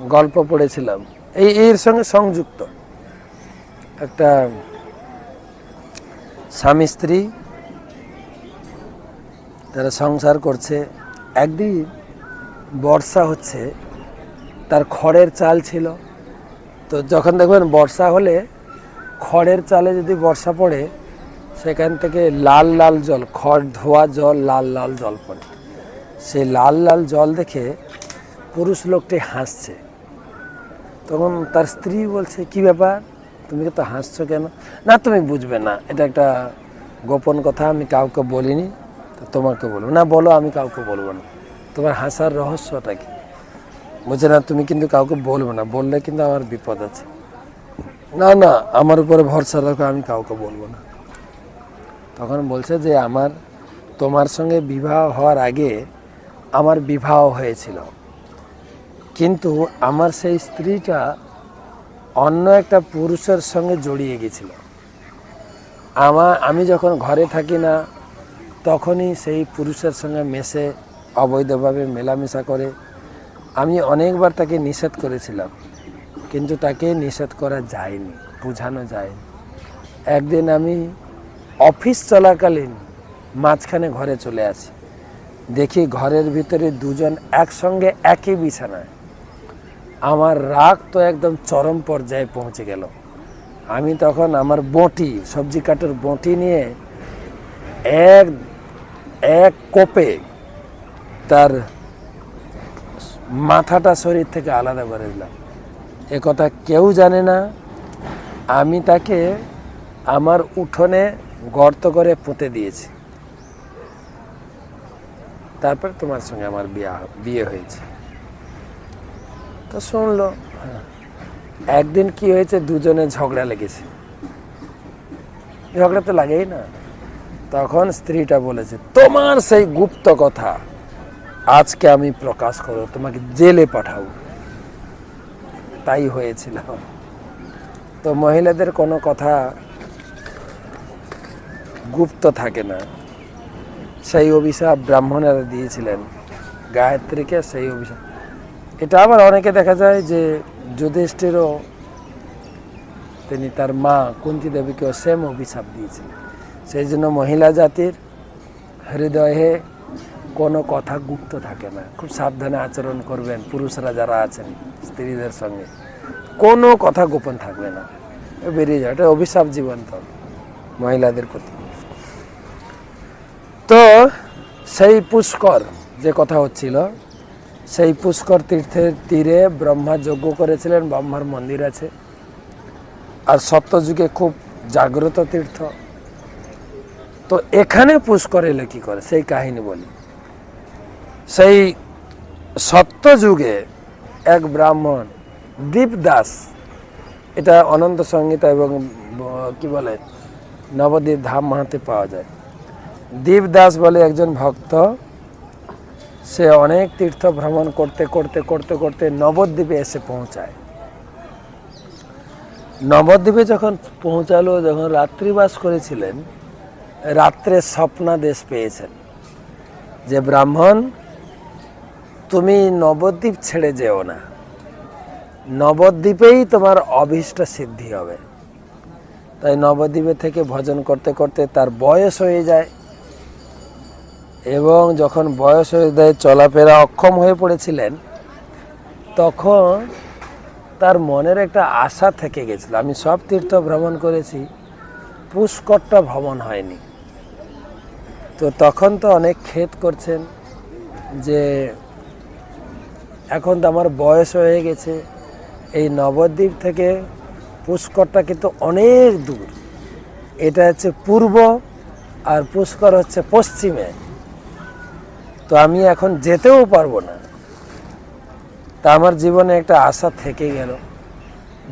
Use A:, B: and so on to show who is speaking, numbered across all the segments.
A: গল্প পড়েছিলাম। এই, এর সঙ্গে সংযুক্ত। একটা স্বামী স্ত্রী, তারা সংসার করছে। একদিন বর্ষা হচ্ছে, তার খড়ের চাল ছিল। তো যখন দেখবেন বর্ষা হলে খড়ের চালে যদি বর্ষা পড়ে, সেখান থেকে লাল লাল জল, খড় ধোয়া জল, লাল লাল জল পড়ে। সেই লাল লাল জল দেখে পুরুষ লোকটি হাসছে। তখন তার স্ত্রী বলছে, কি ব্যাপার? তুমি তো হাসছো কেন? না, তুমি বুঝবে না। এটা একটা গোপন কথা, আমি কাউকে বলিনি। তোমাকে বলব। না, বলো, আমি কাউকে বলব না। তোমার হাসার রহস্যটা কি? বলছে না, তুমি কিন্তু কাউকে বলবে না। বললে কিন্তু আমার বিপদ আছে। না না, আমার উপরে ভরসা রাখো, আমি কাউকে বলব না। তখন বলছে যে, আমার, তোমার সঙ্গে বিবাহ হওয়ার আগে আমার বিবাহ হয়েছিল। কিন্তু আমার সেই স্ত্রীটা অন্য একটা পুরুষের সঙ্গে জড়িয়ে গেছিল। আমার আমি যখন ঘরে থাকি না, তখনই সেই পুরুষের সঙ্গে মেশে, অবৈধভাবে মেলামেশা করে, আমি অনেকবার তাকে নিষেধ করেছিলাম, কিন্তু তাকে নিষেধ করা যায়নি, বোঝানো যায়নি। একদিন আমি অফিস চলাকালীন মাঝখানে ঘরে চলে আসি। দেখি ঘরের ভিতরে দুজন একসঙ্গে একই বিছানায়। আমার রাগ তো একদম চরম পর্যায়ে পৌঁছে গেল। আমি তখন আমার বঁটি, সবজি কাটার বঁটি নিয়ে এক এক কোপে তার মাথাটা শরীর থেকে আলাদা করে দিলাম। এ কথা কেউ জানে না। আমি তাকে আমার উঠোনে গর্ত করে পুঁতে দিয়েছি। তারপর তোমার সঙ্গে আমার বিয়া, বিয়ে হয়েছে। তো শুনলো। একদিন কি হয়েছে, দুজনে ঝগড়া লেগেছে। ঝগড়া তো লাগেই না। তখন স্ত্রীটা বলেছে, তোমার সেই গুপ্ত কথা, আজকে আমি প্রকাশ করো, তোমাকে জেলে পাঠাবো। তাই হয়েছিল। তো মহিলাদের কোনো কথা গুপ্ত থাকে না। সেই অভিশাপ ব্রাহ্মণেরা দিয়েছিলেন। গায়ত্রীকে সেই অভিশাপ এটা আবার অনেকে দেখা যায় যে যুধিষ্ঠিরও তিনি তার মা কুন্তি দেবীকেও সেম অভিশাপ দিয়েছিলেন। সেই জন্য মহিলা জাতির হৃদয়ে কোনো কথা গুপ্ত থাকে না। খুব সাবধানে আচরণ করবেন, পুরুষরা যারা আছেন, স্ত্রীদের সঙ্গে কোনো কথা গোপন থাকবে না। বেরিয়ে যাবে এটা অভিশাপ জীবন্ত মহিলাদের প্রতি। তো সেই পুষ্কর যে কথা হচ্ছিল সেই পুষ্কর তীর্থের তীরে ব্রহ্মা যজ্ঞ করেছিলেন, ব্রহ্মার মন্দির আছে। আর সত্যযুগে খুব জাগ্রত তীর্থ। তো এখানে পুষ্কর এলে কি করে? সেই কাহিনী বলি। সেই সত্যযুগে এক ব্রাহ্মণ, দীপদাস, এটা অনন্ত সংহিতা এবং কি বলে, নবদ্বীপ ধাম মাহাতে পাওয়া যায়। দীপদাস বলে একজন ভক্ত সে অনেক তীর্থ ভ্রমণ করতে করতে করতে করতে নবদ্বীপে এসে পৌঁছায়। নবদ্বীপে যখন পৌঁছালো, যখন রাত্রিবাস করেছিলেন, রাত্রে স্বপ্নাদেশ পেয়েছেন যে, ব্রাহ্মণ, তুমি নবদ্বীপ ছেড়ে যেও না। নবদ্বীপেই তোমার অভীষ্ট সিদ্ধি হবে। তাই নবদ্বীপে থেকে ভজন করতে করতে তার বয়স হয়ে যায়। এবং যখন বয়স হয়ে চলাফেরা অক্ষম হয়ে পড়েছিলেন, তখন তার মনের একটা আশা থেকে গেছিল। আমি সব তীর্থ ভ্রমণ করেছি, পুষ্করটা ভ্রমণ হয়নি। তো তখন তো অনেক ক্ষেত করছেন যে, এখন তো আমার বয়স হয়ে গেছে, এই নবদ্বীপ থেকে পুষ্করটা কিন্তু অনেক দূর। এটা হচ্ছে পূর্ব আর পুষ্কর হচ্ছে পশ্চিমে। তো আমি এখন যেতেও পারব না। তা আমার জীবনে একটা আশা থেকে গেল।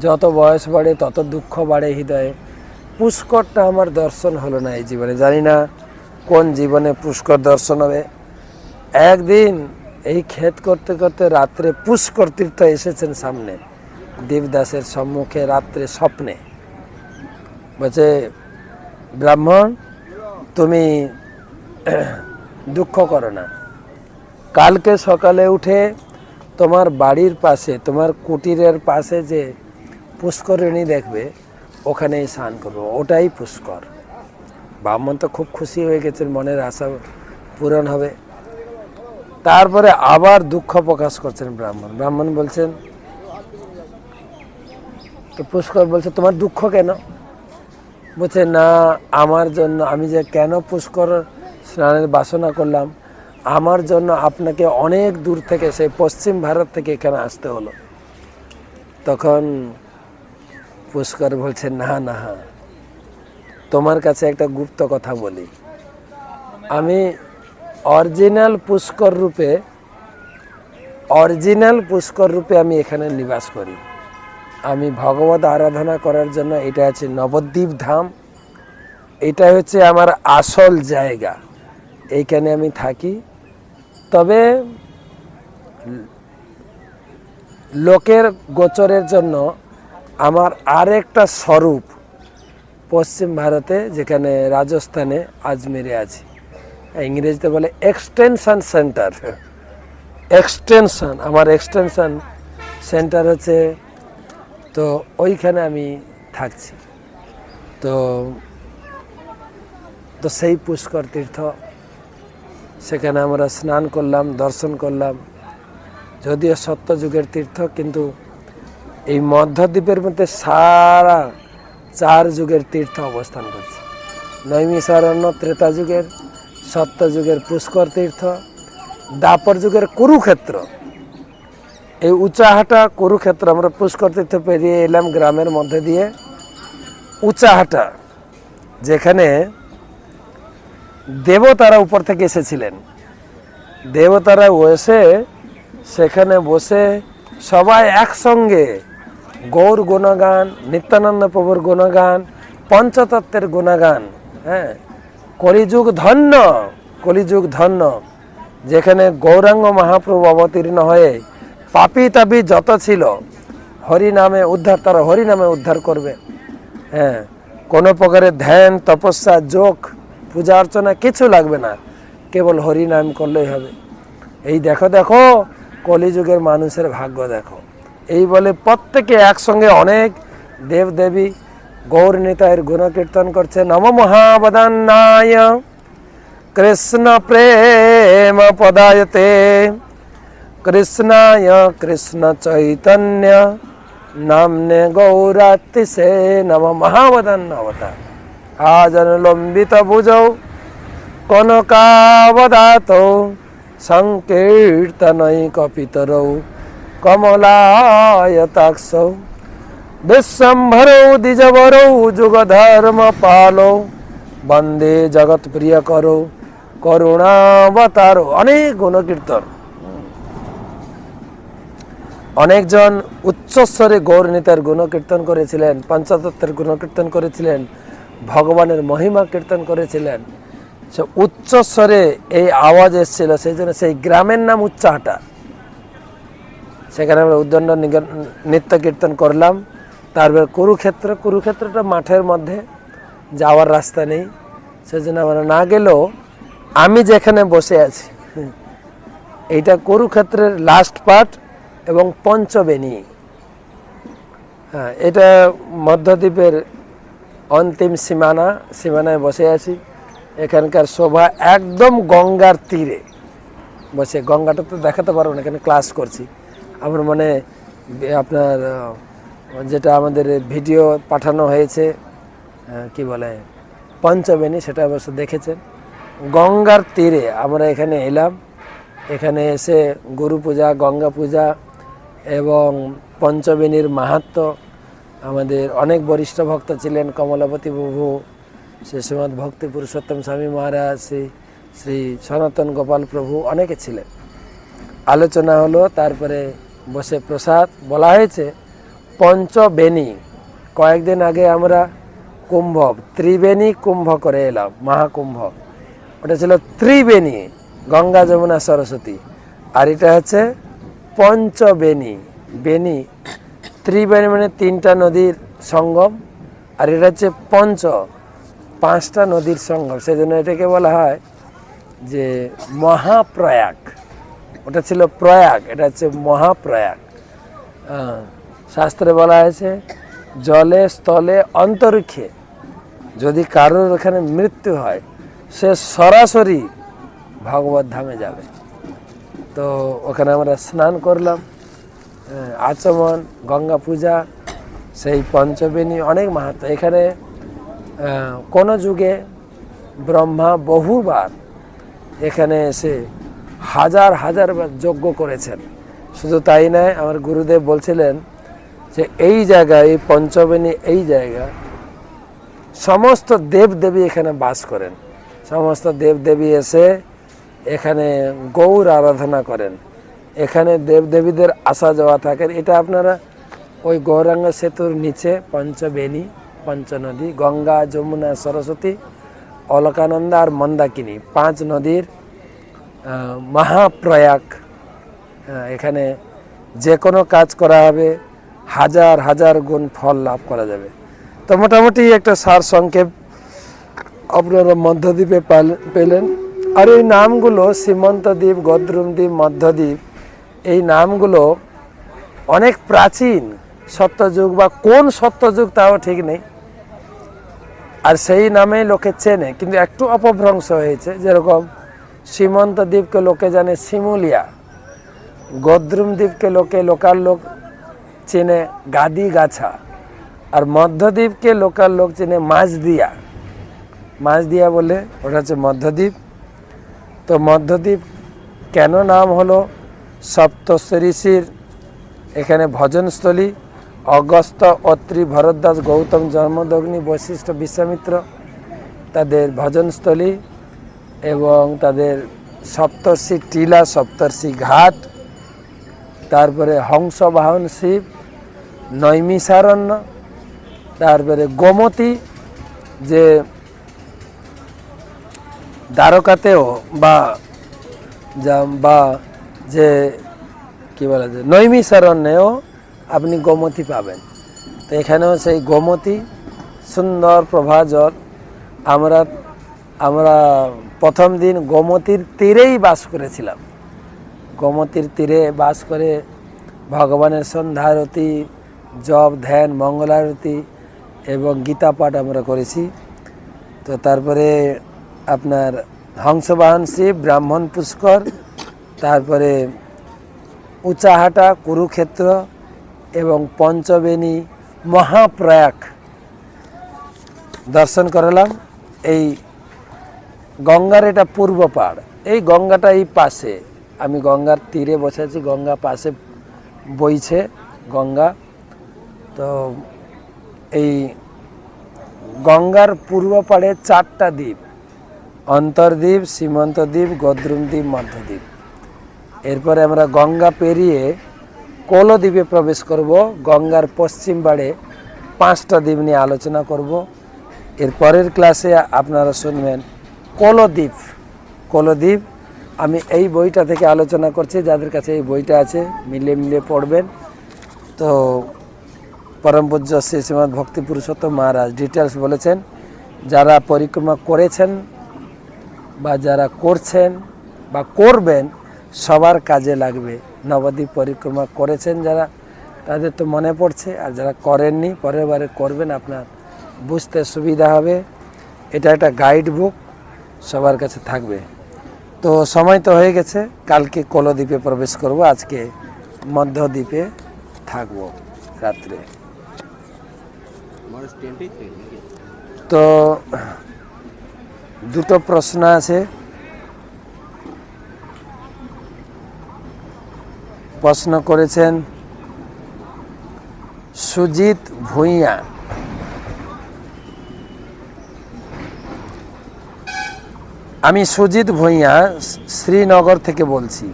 A: যত বয়স বাড়ে, তত দুঃখ বাড়ে হৃদয়ে। পুষ্করটা আমার দর্শন হলো না এই জীবনে। জানি না কোন জীবনে পুষ্কর দর্শন হবে। একদিন এই ক্ষেত করতে করতে রাত্রে পুষ্কর তীর্থ এসেছেন সামনে। দেবদাসের সম্মুখে রাত্রে স্বপ্নে। বলছে, ব্রাহ্মণ, তুমি দুঃখ করো না। কালকে সকালে উঠে তোমার বাড়ির পাশে, তোমার কুটিরের পাশে যে পুষ্করিণী দেখবে, ওখানেই স্নান করব। ওটাই পুষ্কর। ব্রাহ্মণ তো খুব খুশি হয়ে গেছেন মনের আশা পূরণ হবে। তারপরে আবার দুঃখ প্রকাশ করছেন ব্রাহ্মণ। ব্রাহ্মণ বলছেন, তো পুষ্কর বলছে, তোমার দুঃখ কেন? বলছে, না, আমার জন্য, আমি যে কেন পুষ্কর স্নানের বাসনা করলাম আমার জন্য আপনাকে অনেক দূর থেকে, সেই পশ্চিম ভারত থেকে এখানে আসতে হলো। তখন পুষ্কর বলছে, না না, তোমার কাছে একটা গুপ্ত কথা বলি। আমি অরিজিনাল পুষ্কর রূপে, অরিজিনাল পুষ্কর রূপে আমি এখানে নিবাস করি। আমি ভগবত আরাধনা করার জন্য এটা আছে নবদ্বীপ ধাম। এটা হচ্ছে আমার আসল জায়গা। এইখানে আমি থাকি। তবে লোকের গোচরের জন্য আমার আরেকটা স্বরূপ পশ্চিম ভারতে, যেখানে রাজস্থানে আজমেরে আছে। ইংরেজিতে বলে এক্সটেনশন সেন্টার এক্সটেনশন আমার এক্সটেনশন সেন্টার হচ্ছে, তো ওইখানে আমি থাকছি। তো তো সেই পুষ্কর তীর্থ সেখানে আমরা স্নান করলাম, দর্শন করলাম। যদিও সত্যযুগের তীর্থ, কিন্তু এই মধ্যদ্বীপের মধ্যে সারা চার যুগের তীর্থ অবস্থান করছে। নৈমিষারণ্য, ত্রেতা যুগের, সত্যযুগের পুষ্কর তীর্থ, দাপর যুগের কুরুক্ষেত্র। এই উঁচাহাটা কুরুক্ষেত্র আমরা পুষ্কর তীর্থ পেরিয়ে এলাম গ্রামের মধ্যে দিয়ে। উঁচাহাটা, যেখানে দেবতারা উপর থেকে এসেছিলেন। দেবতারা এসে সেখানে বসে সবাই একসঙ্গে গৌর গুণগান, নিত্যানন্দ প্রভুর গুণগান, পঞ্চতত্ত্বের গুণগান হ্যাঁ কলিযুগ ধন্য কলিযুগ ধন্য, যেখানে গৌরাঙ্গ মহাপ্রভু অবতীর্ণ হয়ে পাপি তাপি যত ছিল হরি নামে উদ্ধার, তারা হরি নামে উদ্ধার করবে। হ্যাঁ কোনো প্রকারের ধ্যান, তপস্যা, যোগ পূজা অর্চনা কিছু লাগবে না। কেবল হরি নাম করলেই হবে। এই দেখো দেখো, কলিযুগের মানুষের ভাগ্য দেখো। এই বলে প্রত্যেকে একসঙ্গে অনেক দেব দেবী গৌর নিতায়ের গুণকীর্তন করছে। নম মহাবদান্নায়। কৃষ্ণ প্রেম পদায়তে। কৃষ্ণায় কৃষ্ণ চৈতন্য। নামনে গৌরাতিসে নম মহাবদান্ন অবতার আজন লম্বিত ভুজৌ কনকাবদাত সংকীর্তনৈকপিতরৌ কমলায়তাক্ষৌ বিশ্বম্ভরৌ, দ্বিজবরৌ যুগধর্ম পালৌ বন্দে জগৎ প্রিয় করো করুণাবতার, অনেক গুণকীর্তন। অনেকজন উচ্চস্বরে গৌর নেতার গুণকীর্তন করেছিলেন, পঞ্চতত্ত্বের গুণকীর্তন করেছিলেন ভগবানের মহিমা কীর্তন করেছিলেন। সে উচ্চস্বরে এই আওয়াজ এসেছিল, সেই জন্য সেই গ্রামের নাম উচ্চাহাটা। সেখানে আমরা উদ্দণ্ড নৃত্য কীর্তন করলাম। তারপর কুরুক্ষেত্র, কুরুক্ষেত্রটা মাঠের মধ্যে, যাওয়ার রাস্তা নেই। সেজন্য আমরা না গেলেও আমি যেখানে বসে আছি, এইটা কুরুক্ষেত্রের লাস্ট পার্ট এবং পঞ্চবেণী। হ্যাঁ এটা মধ্যদ্বীপের অন্তিম সীমানা, সীমানায় বসে আছি। এখানকার শোভা একদম গঙ্গার তীরে। বসে, গঙ্গাটা তো দেখাতে পারব না, এখানে ক্লাস করছি। আমার মানে আপনার যেটা আমাদের ভিডিও পাঠানো হয়েছে কি বলে, পঞ্চবেণী, সেটা অবশ্য দেখেছেন। গঙ্গার তীরে আমরা এখানে এলাম। এখানে এসে গুরু পূজা, গঙ্গা পূজা এবং পঞ্চবেণীর মাহাত্ম আমাদের অনেক বরিষ্ঠ ভক্ত ছিলেন কমলাপতি প্রভু, শ্রী শ্রীমৎ ভক্তি পুরুষোত্তম স্বামী মহারাজ, শ্রী শ্রী সনাতন গোপাল প্রভু অনেকে ছিলেন। আলোচনা হলো, তারপরে বসে প্রসাদ বলা হয়েছে, পঞ্চবেণী। কয়েকদিন আগে আমরা কুম্ভ, ত্রিবেণী কুম্ভ করে এলাম, মহাকুম্ভ। ওটা ছিল ত্রিবেণী, গঙ্গা, যমুনা, সরস্বতী। আর এটা হচ্ছে পঞ্চবেণী, বেণী। ত্রিবেণী মানে তিনটা নদীর সঙ্গম, আর এটা হচ্ছে পঞ্চ, পাঁচটা নদীর সঙ্গম। সেই জন্য এটাকে বলা হয় যে মহাপ্রয়াগ। ওটা ছিল প্রয়াগ, এটা হচ্ছে মহাপ্রয়াগ। শাস্ত্রে বলা হয়েছে, জলে স্থলে অন্তরিক্ষে যদি কারোর ওখানে মৃত্যু হয়, সে সরাসরি ভগবত ধামে যাবে। তো ওখানে আমরা স্নান করলাম। আচমন, গঙ্গা পূজা, সেই পঞ্চবেণী, অনেক মাহাত্ম। এখানে কোন যুগে ব্রহ্মা বহুবার এখানে এসে হাজার হাজার যজ্ঞ করেছেন। শুধু তাই নয়, আমার গুরুদেব বলছিলেন যে, এই জায়গায়, এই পঞ্চবেণী, এই জায়গা, সমস্ত দেবদেবী এখানে বাস করেন। সমস্ত দেবদেবী এসে এখানে গৌর আরাধনা করেন। এখানে দেবদেবীদের আসা যাওয়া থাকেন এটা আপনারা ওই গৌরাঙ্গ সেতুর নিচে পঞ্চবেণী, পঞ্চনদী, গঙ্গা, যমুনা, সরস্বতী, অলকানন্দা আর মন্দাকিনী, পাঁচ নদীর মহাপ্রয়াগ এখানে যে কোনো কাজ করা হবে। হাজার হাজার গুণ ফল লাভ করা যাবে। তো মোটামুটি একটা সার সংক্ষেপ আপনারা মধ্যদ্বীপে পাল- পেলেন। আর এই নামগুলো সীমন্ত দ্বীপ, গদ্রুম দ্বীপ মধ্যদ্বীপ এই নামগুলো অনেক প্রাচীন সত্যযুগ বা কোন সত্যযুগ তাও ঠিক নেই। আর সেই নামে লোকে চেনে, কিন্তু একটু অপভ্রংশ হয়েছে। যেরকম সীমন্ত দ্বীপকে লোকে জানে শিমুলিয়া, গদ্রুম দ্বীপকে লোকে লোকাল লোক চেনে গাদি গাছা আর মধ্যদ্বীপকে লোকাল লোক চেনে মাঝদিয়া মাঝদিয়া বলে ওটা হচ্ছে মধ্যদ্বীপ তো মধ্যদ্বীপ কেন নাম হলো? সপ্তর্ষির এখানে ভজনস্থলী, অগস্ত অত্রি ভরদ্বাস গৌতম জন্মদগ্নি বৈশিষ্ট্য বিশ্বামিত্র, তাদের ভজনস্থলী এবং তাদের সপ্তর্ষি টিলা, সপ্তর্ষি ঘাট, তারপরে হংসবাহন শিব, নৈমিষারণ্য, তারপরে গোমতী, যে দ্বারকাতেও বা বা যে, কি বলা যায় নৈমিষারণ্যেও আপনি গোমতী পাবেন। তো এখানেও সেই গোমতী, সুন্দর প্রভাজল আমরা আমরা প্রথম দিন গোমতীর তীরেই বাস করেছিলাম। গোমতীর তীরে বাস করে ভগবানের সন্ধ্যারতি, জপ, ধ্যান, মঙ্গলারতি এবং গীতা পাঠ আমরা করেছি। তো তারপরে আপনার হংসবাহন শিব ব্রাহ্মণ পুষ্কর তারপরে উঁচাহাটা, কুরুক্ষেত্র এবং পঞ্চবেণী মহাপ্রয়াগ দর্শন করালাম। এই গঙ্গার এটা পূর্ব পাড়। এই গঙ্গাটা এই পাশে। আমি গঙ্গার তীরে বসে আছি, গঙ্গা পাশে বইছে গঙ্গা। তো এই গঙ্গার পূর্ব পাড়ে চারটা দ্বীপ, অন্তর্দ্বীপ, সীমন্ত দ্বীপ গদ্রুম দ্বীপ, মধ্যদ্বীপ। এরপরে আমরা গঙ্গা পেরিয়ে কলদ্বীপে প্রবেশ করব। গঙ্গার পশ্চিম পাড়ে পাঁচটা দ্বীপ নিয়ে আলোচনা করব। এর পরের ক্লাসে আপনারা শুনবেন কলদ্বীপ। কলদ্বীপ, আমি এই বইটা থেকে আলোচনা করছি, যাদের কাছে এই বইটা আছে, মিলে মিলে পড়বেন। তো পরম পূজ্য শ্রী শ্রীমদ ভক্তি পুরুষোত্তম মহারাজ ডিটেলস বলেছেন, যারা পরিক্রমা করেছেন বা যারা করছেন বা করবেন সবার কাজে লাগবে। নবদ্বীপ পরিক্রমা করেছেন যারা, তাদের তো মনে পড়ছে। আর যারা করেননি, পরের বারে করবেন আপনার বুঝতে সুবিধা হবে। এটা একটা গাইড বুক সবার কাছে থাকবে। তো সময় তো হয়ে গেছে, কালকে কলদ্বীপে প্রবেশ করব, আজকে মধ্যদ্বীপে থাকব রাত্রে। তো দুটো প্রশ্ন আছে। প্রশ্ন করেছেন সুজিত ভূঁইয়া। আমি সুজিত ভূঁইয়া, শ্রীনগর থেকে বলছি।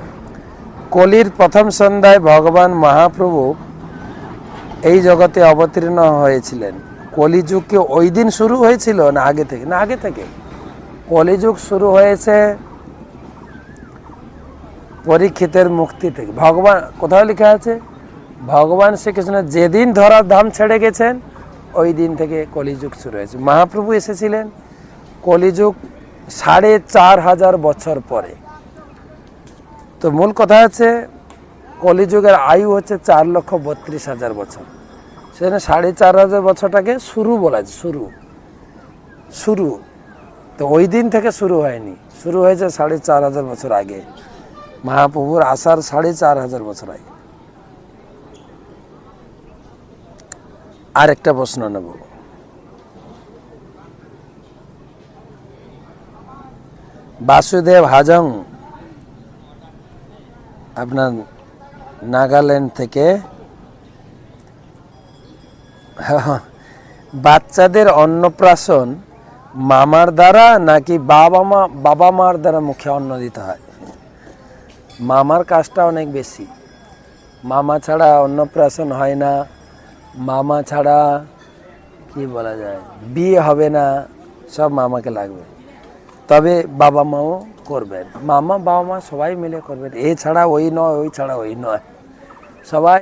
A: কলির প্রথম সন্ধ্যায় ভগবান মহাপ্রভু এই জগতে অবতীর্ণ হয়েছিলেন। কলিযুগ কি ওই দিন শুরু হয়েছিল না আগে থেকে? না আগে থেকে। কলিযুগ শুরু হয়েছে পরীক্ষিতের মুক্তি থেকে। ভগবান কোথাও লেখা আছে? ভগবান শ্রীকৃষ্ণ যেদিন ধরার ধাম ছেড়ে গেছেন, ওই দিন থেকে কলিযুগ শুরু হয়েছে। মহাপ্রভু এসেছিলেন কলিযুগ সাড়ে চার হাজার বছর পরে। তো মূল কথা হচ্ছে, কলিযুগের আয়ু হচ্ছে চার লক্ষ বত্রিশ হাজার বছর। সেখানে সাড়ে চার হাজার বছরটাকে শুরু বলা যায় শুরু। শুরু। তো ওই দিন থেকে শুরু হয়নি। শুরু হয়েছে সাড়ে চার হাজার বছর আগে। মহাপ্রভুর আসার সাড়ে চার হাজার বছর আগে। আরেকটা প্রশ্ন নেব। বাসুদেব হাজং আপনার নাগাল্যান্ড থেকে বাচ্চাদের অন্নপ্রাশন মামার দ্বারা নাকি বাবা মা বাবা মার দ্বারা মুখে অন্ন দিতে হয়? মামার কাজটা অনেক বেশি। মামা ছাড়া অন্নপ্রাশন হয় না। মামা ছাড়া কি বলা যায়? বিয়ে হবে না। সব মামাকে লাগবে। তবে বাবা মাও করবেন। মামা, বাবা মা সবাই মিলে করবেন। এ ছাড়া ওই নয়, ওই ছাড়া ওই নয়। সবাই